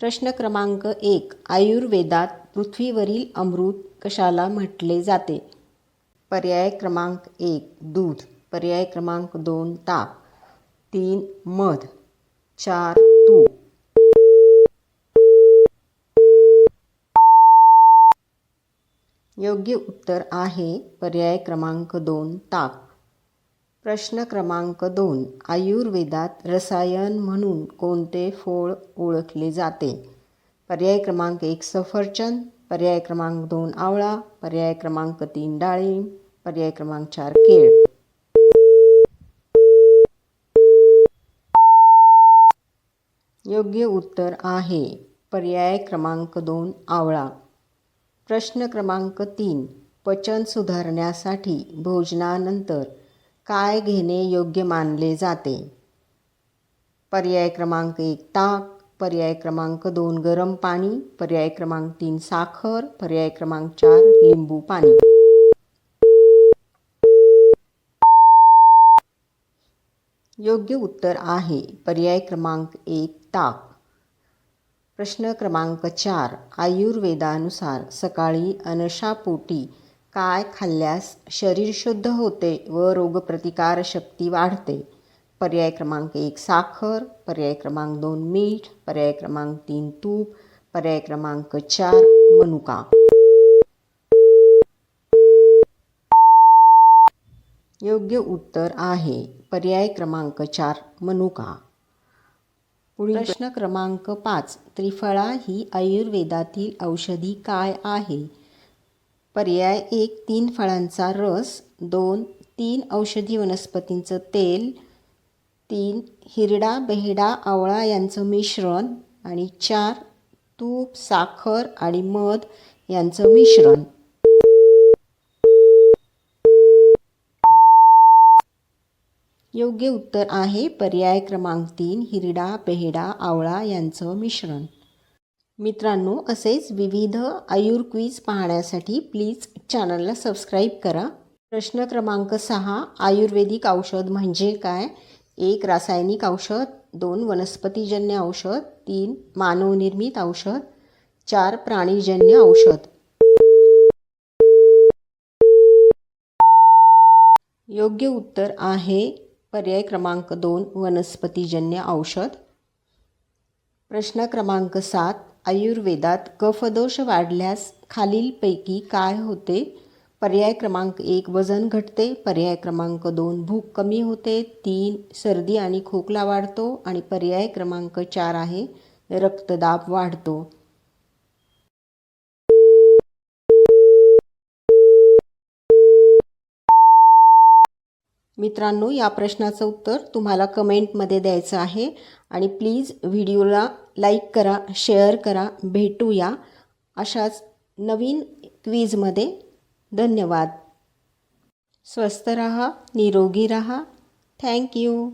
प्रश्न क्रमांक एक आयुर्वेदात पृथ्वीवरील अमृत कशाला म्हटले जाते? पर्याय क्रमांक एक दूध. पर्याय क्रमांक दोन ताक. तीन मध. चार तूप. योग्य उत्तर आहे पर्याय क्रमांक दोन ताक. प्रश्न क्रमांक दोन आयुर्वेदात रसायन म्हणून कोणते फळ ओळखले जाते? पर्याय क्रमांक एक सफरचंद. पर्याय क्रमांक दोन आवळा. पर्याय क्रमांक तीन डाळिंब पर्याय क्रमांक चार केळ. योग्य उत्तर आहे. पर्याय क्रमांक दोन आवळा. प्रश्न क्रमांक तीन पचन सुधारण्यासाठी भोजनानंतर काय घेणे योग्य मानले जाते? पर्याय क्रमांक एक ताक. पर्याय क्रमांक दोन गरम पाणी. पर्याय क्रमांक तीन साखर. पर्याय क्रमांक चार लिंबू पाणी. योग्य उत्तर आहे. पर्याय क्रमांक एक ताक. प्रश्न क्रमांक चार आयुर्वेदानुसार सकाळी अनशापोटी काय खाल्ल्यास शरीर शुद्ध होते व रोगप्रतिकार शक्ती वाढते. पर्याय क्रमांक एक साखर. पर्याय क्रमांक दोन मीठ. पर्याय क्रमांक तीन तूप. पर्याय क्रमांक चार मनुका. योग्य उत्तर आहे. पर्याय क्रमांक चार मनुका. पुढील प्रश्न क्रमांक पाच त्रिफळा ही आयुर्वेदातील औषधी काय आहे? पर्याय एक तीन फळांचा रस दोन तीन औषधी वनस्पतींचं तेल तीन हिरडा बेहडा आवळा यांचं मिश्रण आणि चार तूप साखर आणि मध यांचं मिश्रण. योग्य उत्तर आहे पर्याय क्रमांक तीन हिरडा बेहडा आवळा यांचं मिश्रण. मित्रांनो असेच विविध आयुर क्वीज पाहण्यासाठी प्लीज चॅनलला सबस्क्राईब करा. प्रश्न क्रमांक सहा आयुर्वेदिक औषध म्हणजे काय? एक रासायनिक औषध. दोन वनस्पतीजन्य औषध. तीन मानवनिर्मित औषध. चार प्राणीजन्य औषध. योग्य उत्तर आहे पर्याय क्रमांक दोन वनस्पतीजन्य औषध. प्रश्न क्रमांक सात आयुर्वेदात कफदोष वाढल्यास खालीलपैकी काय होते? पर्याय क्रमांक एक वजन घटते. पर्याय क्रमांक दोन भूक कमी होते. तीन सर्दी आणि खोकला वाढतो. आणि पर्याय क्रमांक चार आहे रक्तदाब वाढतो. मित्रांनो या प्रश्नाचं उत्तर तुम्हाला कमेंटमध्ये द्यायचं आहे. आणि प्लीज व्हिडिओला लाईक करा शेअर करा भेटूया अशाच नवीन क्वीजमध्ये. धन्यवाद. स्वस्त रहा निरोगी रहा. थँक्यू